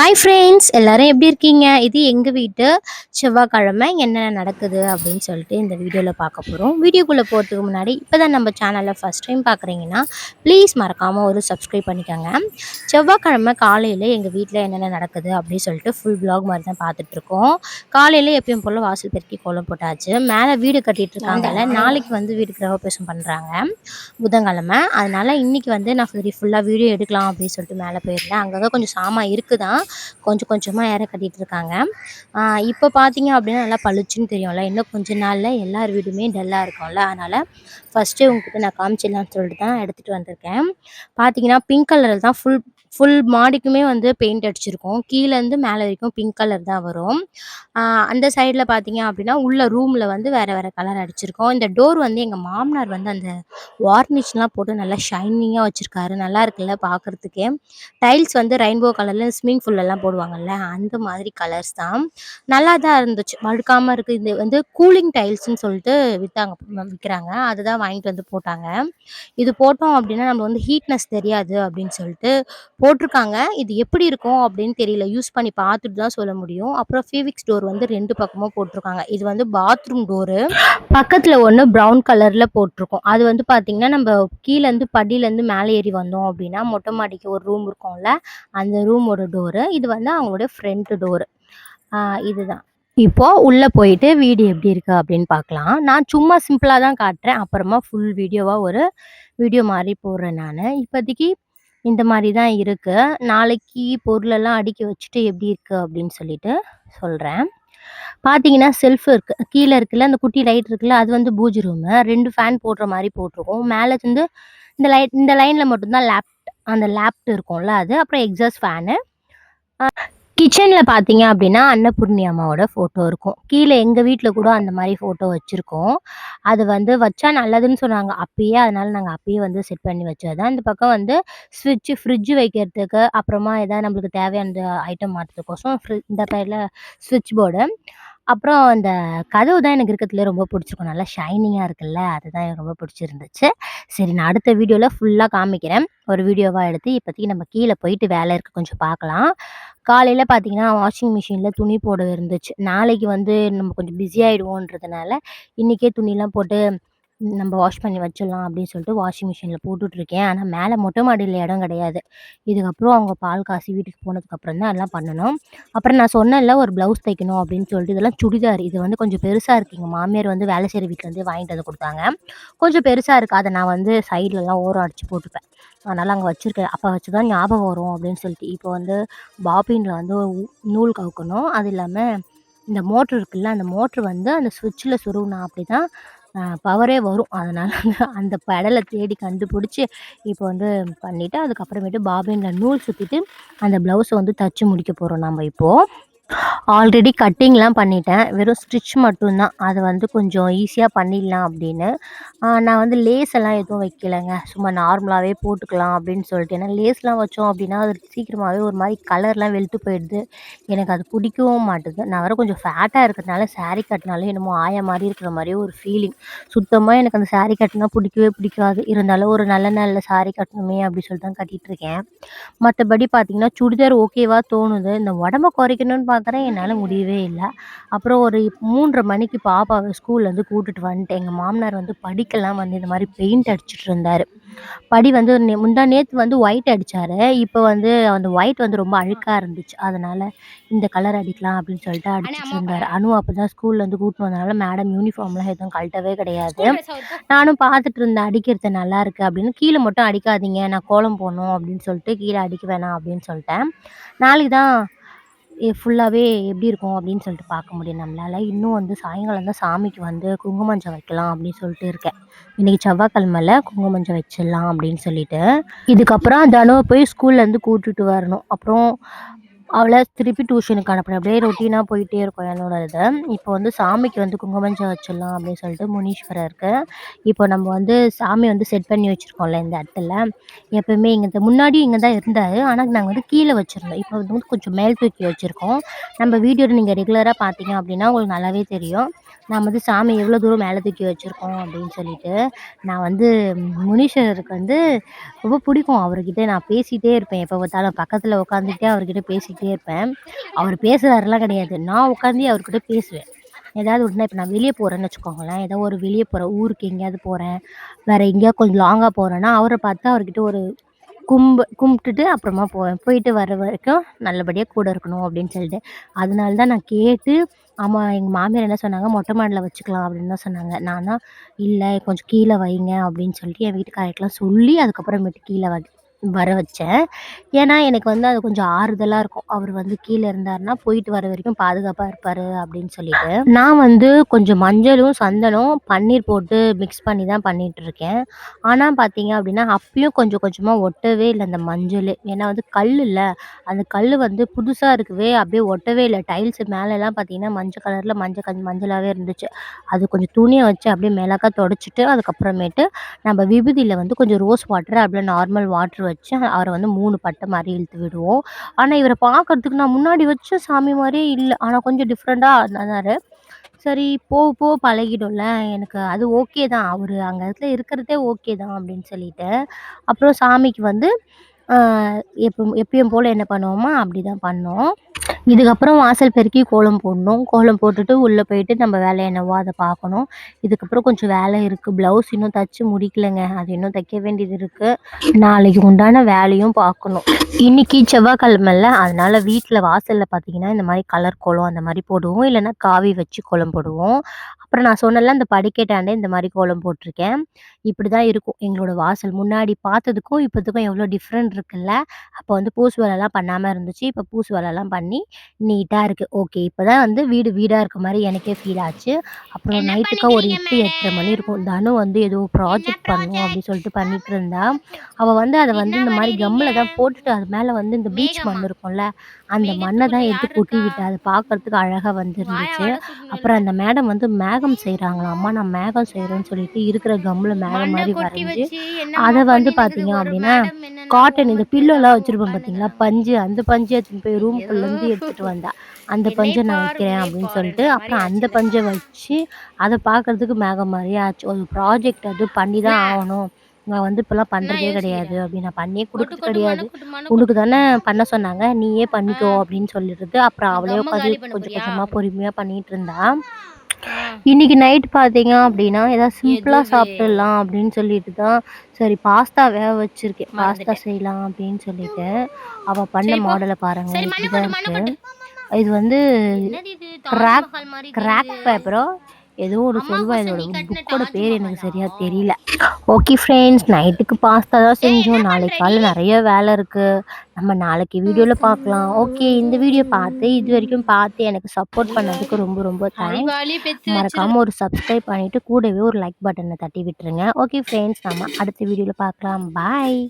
Hi friends எல்லாரும் எப்படி இருக்கீங்க? இது எங்கள் வீட்டு செவ்வாய்க்கிழமை என்னென்ன நடக்குது அப்படின்னு சொல்லிட்டு இந்த வீடியோவில் பார்க்க போகிறோம் வீடியோக்குள்ளே போகிறதுக்கு முன்னாடி இப்போ தான் நம்ம சேனலில் ஃபஸ்ட் டைம் பார்க்குறீங்கன்னா ப்ளீஸ் மறக்காமல் ஒரு சப்ஸ்கிரைப் பண்ணிக்கோங்க. செவ்வாய்க்கிழமை காலையில் எங்கள் வீட்டில் என்னென்ன நடக்குது அப்படின்னு சொல்லிட்டு ஃபுல் ப்ளாக் மாதிரி தான் பார்த்துட்ருக்கோம் காலையில் எப்பயும் போல் வாசல் பெருக்கி கோலம் போட்டாச்சு. மேலே வீடு கட்டிகிட்டு இருக்காங்கல்ல நாளைக்கு வந்து வீடு கிரகப்பிரவேசம் பண்ணுறாங்க புதன்கிழமை. அதனால் இன்றைக்கி வந்து நான் சரி ஃபுல்லாக வீடியோ எடுக்கலாம் அப்படின்னு சொல்லிட்டு மேலே போயிருந்தேன். அங்கங்கே கொஞ்சம் சாமான் இருக்குதான். கொஞ்சம் கொஞ்சமாக ஏற கட்டிட்டு இருக்காங்க இப்போ பார்த்தீங்க அப்படின்னா நல்லா பளிச்சுன்னு தெரியும்ல. இன்னும் கொஞ்ச நாளில் எல்லார் வீடுமே டல்லாக இருக்கும்ல. அதனால் ஃபஸ்ட்டு உங்ககிட்ட நான் காமிச்சிடலாம்னு சொல்லிட்டு தான் எடுத்துகிட்டு வந்திருக்கேன். பார்த்தீங்கன்னா பிங்க் கலரில் தான் ஃபுல் ஃபுல் மாடிக்குமே வந்து பெயிண்ட் அடிச்சிருக்கோம். கீழேருந்து மேலே வரைக்கும் பிங்க் கலர் தான் வரும். அந்த சைடில் பார்த்தீங்க அப்படின்னா உள்ள ரூமில் வந்து வேறு வேறு கலர் அடிச்சிருக்கோம். இந்த டோர் வந்து எங்கள் மாமனார் வந்து அந்த வார்னிஷ்லாம் போட்டு நல்லா ஷைனிங்காக வச்சுருக்காரு. நல்லா இருக்குல்ல பார்க்குறதுக்கே டைல்ஸ் வந்து ரெயின்போ கலரில் ஸ்விம்மிங் ஃபுல்லெல்லாம் போடுவாங்கல்ல அந்த மாதிரி கலர்ஸ் தான். நல்லா தான் இருந்துச்சு. வழுக்காமல் இருக்குது இது வந்து கூலிங் டைல்ஸ்னு சொல்லிட்டு விற்றாங்க விற்கிறாங்க அதுதான் வாங்கிட்டு வந்து போட்டாங்க. இது போட்டோம் அப்படின்னா நம்ம வந்து ஹீட்னஸ் தெரியாது அப்படின்னு சொல்லிட்டு போட்டிருக்காங்க. இது எப்படி இருக்கும் அப்படின்னு தெரியல. யூஸ் பண்ணி பார்த்துட்டு தான் சொல்ல முடியும். அப்புறம் ஃபீவிக்ஸ் டோர் வந்து ரெண்டு பக்கமும் போட்டிருக்காங்க. இது வந்து பாத்ரூம் டோரு பக்கத்தில் ஒன்று ப்ரௌன் கலரில் போட்டிருக்கோம். அது வந்து பார்த்திங்கன்னா நம்ம கீழேருந்து படியிலேருந்து மேலே ஏறி வந்தோம் அப்படின்னா மொட்டை மாடிக்கு ஒரு ரூம் இருக்கும்ல அந்த ரூமோட டோரு இது வந்து அவங்களோட ஃப்ரண்ட் டோரு இதுதான். இப்போ உள்ளே போயிட்டு வீடு எப்படி இருக்கு அப்படின்னு பார்க்கலாம். நான் சும்மா சிம்பிளாக தான் காட்டுறேன். அப்புறமா ஃபுல் வீடியோவாக ஒரு வீடியோ மாதிரி போடுறேன் நான். இப்போதைக்கு இந்த மாதிரி தான் இருக்கு. நாளைக்கு பொருளெல்லாம் அடுக்கி வச்சுட்டு எப்படி இருக்கு அப்படின்னு சொல்லிட்டு சொல்கிறேன் பார்த்தீங்கன்னா செல்ஃப் இருக்கு. கீழே இருக்குல்ல அந்த குட்டி லைட் இருக்குல்ல அது வந்து பூஜ் ரூமு ரெண்டு ஃபேன் போடுற மாதிரி போட்டிருக்கோம். மேலே வந்து இந்த லைட் இந்த லைனில் மட்டும்தான் லேப்ட் அந்த லேப்ட் இருக்கும்ல அது. அப்புறம் எக்ஸாஸ்ட் ஃபேனு கிச்சனில் பார்த்தீங்க அப்படின்னா அன்னபூர்ணி அம்மாவோட ஃபோட்டோ இருக்கும். கீழே எங்கள் வீட்டில் கூட அந்த மாதிரி ஃபோட்டோ வச்சுருக்கோம். அது வந்து வச்சா நல்லதுன்னு சொன்னாங்க. அப்பயே அதனால் நாங்கள் அப்பயே வந்து செட் பண்ணி வச்சது இந்த பக்கம் வந்து ஸ்விட்சு ஃப்ரிட்ஜ் வைக்கிறதுக்கு அப்புறமா எதாவது நம்மளுக்கு தேவையான ஐட்டம் மாற்றுறதுக்கோசம் ஃப்ரி இந்த சைடில் ஸ்விட்ச் போர்டு அப்புறம் அந்த கதவு தான் எனக்கு இருக்கிறதுல ரொம்ப பிடிச்சிருக்கும். நல்லா ஷைனிங்காக இருக்குல்ல அதுதான் எனக்கு ரொம்ப பிடிச்சிருந்துச்சு. சரி நான் அடுத்த வீடியோவில் ஃபுல்லாக காமிக்கிறேன். ஒரு வீடியோவாக எடுத்து இப்போதைக்கு நம்ம கீழே போயிட்டு வேலை இருக்குது கொஞ்சம் பார்க்கலாம். காலையில் பார்த்தீங்கன்னா வாஷிங் மிஷினில் துணி போட இருந்துச்சு. நாளைக்கு வந்து நம்ம கொஞ்சம் பிஸி ஆகிடுவோன்றதுனால இன்றைக்கே துணிலாம் போட்டு நம்ம வாஷ் பண்ணி வச்சிடலாம் அப்படின்னு சொல்லிட்டு வாஷிங் மிஷினில் போட்டுட்ருக்கேன் ஆனால் மேலே மொட்டை மாடியில் இடம் கிடையாது. இதுக்கப்புறம் அவங்க பால் காசி வீட்டுக்கு போனதுக்கப்புறம் தான் எல்லாம் பண்ணணும். அப்புறம் நான் சொன்னேன்ல ஒரு ப்ளவுஸ் தைக்கணும் அப்படின்னு சொல்லிட்டு இதெல்லாம் சுடிதார். இது வந்து கொஞ்சம் பெருசாக இருக்குது எங்கள் மாமியார் வந்து வேலை செய்கிற வீட்டிலேருந்து வாங்கிட்டு வந்து கொடுத்தாங்க. கொஞ்சம் பெருசாக இருக்குது அதை நான் வந்து சைட்லலாம் ஓரம் அடித்து போட்டுப்பேன். அதனால் அங்கே வச்சுருக்கேன் அப்போ வச்சு தான் ஞாபகம் வரும் அப்படின்னு சொல்லிட்டு. இப்போ வந்து பாபினில் வந்து நூல் கவுக்கணும். அது இல்லாமல் இந்த மோட்ரு இருக்குல்ல அந்த மோட்ரு வந்து அந்த சுவிட்சில் சுருவினா அப்படி தான் பவரே வரும். அதனால் அந்த பெடலை தேடி கண்டுபிடிச்சி இப்போ வந்து பண்ணிவிட்டு அதுக்கப்புறமேட்டு பாபினில் நூல் சுற்றிட்டு அந்த ப்ளவுஸை வந்து தச்சு முடிக்க போகிறோம் நம்ம இப்போது ஆல்ரெடி கட்டிங்லாம் பண்ணிட்டேன். வெறும் ஸ்டிச் மட்டும்தான். அது வந்து கொஞ்சம் ஈஸியாக பண்ணிடலாம் அப்படின்னு. நான் வந்து லேஸ் எல்லாம் எதுவும் வைக்கலைங்க. சும்மா நார்மலாகவே போட்டுக்கலாம் அப்படின்னு சொல்லிட்டு. ஏன்னா லேஸ்லாம் வச்சோம் அப்படின்னா அது சீக்கிரமாகவே ஒரு மாதிரி கலர்லாம் வெளுத்து போயிடுது. எனக்கு அது பிடிக்கவும் மாட்டுது. நான் வேறு கொஞ்சம் ஃபேட்டாக இருக்கிறதுனால சாரீ கட்டினாலே என்னமோ ஆயா மாதிரி இருக்கிற மாதிரி ஒரு ஃபீலிங் சுத்தமாக எனக்கு அந்த சாரீ கட்டினா பிடிக்கவே பிடிக்காது. இருந்தாலும் ஒரு நல்ல நல்ல சாரீ கட்டணுமே அப்படி சொல்லிட்டு தான் கட்டிகிட்டு இருக்கேன். மற்றபடி பார்த்தீங்கன்னா சுடிதார் ஓகேவா தோணுது. இந்த உடம்ப குறைக்கணும்னு பார்க்குறேன் என்னால் முடியவே இல்லை. அப்புறம் ஒரு மூன்றரை மணிக்கு பாப்பாவை ஸ்கூல்லேருந்து கூட்டிட்டு வந்துட்டேன் எங்கள் மாமனார் வந்து படிக்கலாம் வந்து இந்த மாதிரி பெயிண்ட் அடிச்சிட்டு இருந்தார். படி வந்து நே- முந்தா நேற்று வந்து ஒயிட் அடித்தார் இப்போ வந்து அந்த ஒயிட் வந்து ரொம்ப அழுக்காக இருந்துச்சு. அதனால் இந்த கலர் அடிக்கலாம் அப்படின்னு சொல்லிட்டு அடிச்சிட்டு இருந்தார். அனு அப்போ தான் ஸ்கூல்லேருந்து கூட்டிட்டு வந்தனால மேடம் யூனிஃபார்ம்லாம் எதுவும் கழட்டவே கிடையாது. நானும் பார்த்துட்டு இருந்தேன் அடிக்கிறது நல்லா இருக்கு அப்படின்னு. கீழே மட்டும் அடிக்காதீங்க நான் கோலம் போடணும் அப்படின்னு சொல்லிட்டு கீழே அடிக்க வேணாம் அப்படின்னு சொல்லிட்டேன். நாளைக்கு தான் ஃபுல்லாகவே எப்படி இருக்கும் அப்படின்னு சொல்லிட்டு பார்க்க முடியும் நம்மளால். இன்னும் வந்து சாயங்காலம் தான் சாமிக்கு வந்து குங்குமஞ்சம் வைக்கலாம் அப்படின்னு சொல்லிட்டு இருக்கேன். இன்றைக்கி செவ்வாய்க்கிழமையில் குங்குமஞ்சம் வச்சிடலாம் அப்படின்னு சொல்லிட்டு. இதுக்கப்புறம் தனுவை போய் ஸ்கூல்லேருந்து கூட்டிட்டு வரணும். அப்புறம் அவளை திருப்பி டியூஷனுக்கு அனுப்புறேன் அப்படியே ரொட்டீனாக போயிட்டே இருக்கும் என்னோட இது இப்போ வந்து சாமிக்கு வந்து குங்குமஞ்சம் வச்சிடலாம் அப்படின்னு சொல்லிட்டு முனீஸ்வரருக்கு இப்போ நம்ம வந்து சாமி வந்து செட் பண்ணி வச்சுருக்கோம்ல இந்த இடத்துல. எப்போயுமே இங்கே முன்னாடி இங்கே தான் இருந்தார். ஆனால் நாங்கள் வந்து கீழே வச்சுருந்தோம். இப்போ வந்து கொஞ்சம் மேல் தூக்கி வச்சுருக்கோம். நம்ம வீடியோவில் நீங்கள் ரெகுலராக பார்த்தீங்க அப்படின்னா உங்களுக்கு நல்லாவே தெரியும். நான் வந்து சாமி எவ்வளோ தூரம் மேலே தூக்கி வச்சுருக்கோம் அப்படின்னு சொல்லிட்டு நான் வந்து முனீஸ்வரருக்கு வந்து ரொம்ப பிடிக்கும். அவர்கிட்ட நான் பேசிகிட்டே இருப்பேன். எப்போ பார்த்தாலும் பக்கத்தில் உட்காந்துக்கிட்டே அவர்கிட்ட பேசிக்கிட்டே பேசிக்கிட்டே இருப்பேன் அவர் பேசுகிறாருலாம் கிடையாது. நான் உட்காந்து அவர்கிட்ட பேசுவேன். ஏதாவது ஒன்றுனா இப்போ நான் வெளியே போகிறேன்னு வச்சுக்கோங்களேன். ஏதோ ஒரு வெளியே போகிறேன் ஊருக்கு எங்கேயாவது போகிறேன் வேறு எங்கேயா கொஞ்சம் லாங்காக போகிறேன்னா அவரை பார்த்து அவர்கிட்ட ஒரு கும்ப கும்பிட்டுட்டு அப்புறமா போவேன். போயிட்டு வர வரைக்கும் நல்லபடியாக கூட இருக்கணும் அப்படின்னு சொல்லிட்டு. அதனால தான் நான் கேட்டு ஆமாம் எங்கள் மாமியார் என்ன சொன்னாங்க? மொட்டை மாடலில் வச்சுக்கலாம் அப்படின்னு தான் சொன்னாங்க. நான் தான் இல்லை கொஞ்சம் கீழே வைங்க அப்படின்னு சொல்லிட்டு என் வீட்டுக்காரர்கிட்டலாம் சொல்லி அதுக்கப்புறமேட்டு கீழே வை வர வச்சேன். ஏன்னா எனக்கு வந்து அது கொஞ்சம் ஆறுதலாக இருக்கும். அவர் வந்து கீழே இருந்தாருன்னா போயிட்டு வர வரைக்கும் பாதுகாப்பாக இருப்பார் அப்படின்னு சொல்லிட்டு. நான் வந்து கொஞ்சம் மஞ்சளும் சந்தனம் பன்னீர் போட்டு மிக்ஸ் பண்ணி தான் பண்ணிட்டு இருக்கேன். ஆனால் பார்த்தீங்க அப்படின்னா அப்பயும் கொஞ்சம் கொஞ்சமாக ஒட்டவே இல்லை அந்த மஞ்சள். ஏன்னா வந்து கல் இல்லை. அந்த கல் வந்து புதுசாக இருக்கவே அப்படியே ஒட்டவே இல்லை. டைல்ஸ் மேலெல்லாம் பார்த்தீங்கன்னா மஞ்சள் கலரில் மஞ்சள் கஞ்சி மஞ்சளாகவே இருந்துச்சு. அது கொஞ்சம் துணியை வச்சு அப்படியே மேலாக்கா தொடச்சிட்டு அதுக்கப்புறமேட்டு நம்ம விபூதியில் வந்து கொஞ்சம் ரோஸ் வாட்டர் அப்படியே நார்மல் வாட்டர் வச்சு அவரை வந்து மூணு பட்டை மாதிரி இழுத்து விடுவோம். ஆனால் இவரை பார்க்கறதுக்கு நான் முன்னாடி வச்ச சாமி மாதிரியே இல்லை. ஆனால் கொஞ்சம் டிஃப்ரெண்ட்டாக இருந்தார். சரி போக போக பழகிடும்ல. எனக்கு அது ஓகே தான். அவர் அங்கே இடத்துல இருக்கிறதே ஓகே தான் அப்படின்னு சொல்லிட்டு. அப்புறம் சாமிக்கு வந்து எப்போ எப்பயும் போல் என்ன பண்ணுவோமா? அப்படி தான் பண்ணோம். இதுக்கப்புறம் வாசல் பெருக்கி கோலம் போடணும். கோலம் போட்டுட்டு உள்ளே போயிட்டு நம்ம வேலை என்னவோ அதை பார்க்கணும். இதுக்கப்புறம் கொஞ்சம் வேலை இருக்குது ப்ளவுஸ் இன்னும் தைச்சி முடிக்கலைங்க. அது இன்னும் தைக்க வேண்டியது இருக்குது நாளைக்கு உண்டான வேலையும் பார்க்கணும். இன்னைக்கு செவ்வாய்க்கிழமைல அதனால் வீட்டில் வாசலில் பார்த்தீங்கன்னா இந்த மாதிரி கலர் கோலம் அந்த மாதிரி போடுவோம். இல்லைன்னா காவி வச்சு கோலம் போடுவோம். அப்புறம் நான் சொன்னல அந்த படிக்கட்டாண்டே இந்த மாதிரி கோலம் போட்டிருக்கேன். இப்படி தான் இருக்கும். எங்களோட வாசல் முன்னாடி பார்த்ததுக்கும் இப்போதுக்கும் எவ்வளோ டிஃப்ரெண்ட் இருக்குல்ல? அப்போ வந்து பூசு வேலைலாம் பண்ணாமல் இருந்துச்சு. இப்போ பூசு வேலைலாம் பண்ணி நீட்டாக இருக்குது ஓகே இப்போ தான் வந்து வீடு வீடாக இருக்க மாதிரி எனக்கே ஃபீல் ஆச்சு. அப்புறம் நைட்டுக்கா ஒரு எட்டு எட்டரை மணி இருக்கும்? தனு வந்து ஏதோ ப்ராஜெக்ட் பண்ணும் அப்படின்னு சொல்லிட்டு பண்ணிட்டு இருந்தா. அவள் வந்து அதை வந்து இந்த மாதிரி கம்மில் தான் போட்டுட்டு அது மேலே வந்து இந்த பீச் மண் இருக்கும்ல அந்த மண்ணை தான் எடுத்து கொட்டி விட்டா அது பார்க்கறதுக்கு அழகாக வந்துருந்துச்சு. அப்புறம் அந்த மேடம். வந்து மேகம் செய்கிறாங்களாம் அம்மா நான் மேகம் செய்கிறேன்னு சொல்லிட்டு இருக்கிற கம்மில் மேகம் மாதிரி வரைஞ்சி அதை வந்து பார்த்தீங்க அப்படின்னா காட்டன் இந்த பில்லோலாம் வச்சுருப்போம் பார்த்தீங்களா பஞ்சு அந்த பஞ்சு எடுத்துன்னு போய் ரூம்குள்ளேருந்து எடுத்துகிட்டு வந்தா அந்த பஞ்சை நான் வைக்கிறேன் அப்படின்னு சொல்லிட்டு அப்புறம் அந்த பஞ்சை வச்சு அதை பார்க்கறதுக்கு மேகம் மாதிரியே ஆச்சு. ஒரு ப்ராஜெக்ட் அது பண்ணி தான் ஆகணும். நான் வந்து இப்போலாம் பண்ணுறதே கிடையாது. அப்படின்னு நான் பண்ணியே கொடுத்தது கிடையாது. உனக்கு தானே பண்ண சொன்னாங்க. நீயே பண்ணிக்கோ அப்படின்னு சொல்லிடுறது அப்புறம் அவளே உட்காந்து கொஞ்சம் கொஞ்சமாக பொறுமையாக பண்ணிட்டு இருந்தா. இன்னைக்கு நைட் பார்த்தீங்க அப்படின்னா ஏதாவது சிம்பிளாக சாப்பிட்டுடலாம் அப்படின்னு சொல்லிட்டு தான் சரி பாஸ்தா வேக வச்சிருக்கேன். பாஸ்தா செய்யலாம் அப்படின்னு சொல்லிட்டு. அவள் பண்ண மாடலை பாருங்க. இப்படிதான் இருக்கு. இது வந்து கிராக் கிராக் பேப்பரோ ஏதோ ஒரு சொல்வா இதோட புக்கோட பேர் எனக்கு சரியாக தெரியல. ஓகே ஃப்ரெண்ட்ஸ் நைட்டுக்கு பாஸ்தா தான் செஞ்சோம். நாளைக்கு காலையில் நிறைய வேலை இருக்குது நம்ம நாளைக்கு வீடியோவில் பார்க்கலாம். ஓகே இந்த வீடியோ பார்த்து இது வரைக்கும் பார்த்து எனக்கு சப்போர்ட் பண்ணதுக்கு ரொம்ப ரொம்ப தேங்க்ஸ் மறக்காமல் ஒரு சப்ஸ்கிரைப் பண்ணிவிட்டு கூடவே ஒரு லைக் பட்டனை தட்டி விட்டுருங்க. ஓகே ஃப்ரெண்ட்ஸ் நம்ம அடுத்த வீடியோவில் பார்க்கலாம். பாய்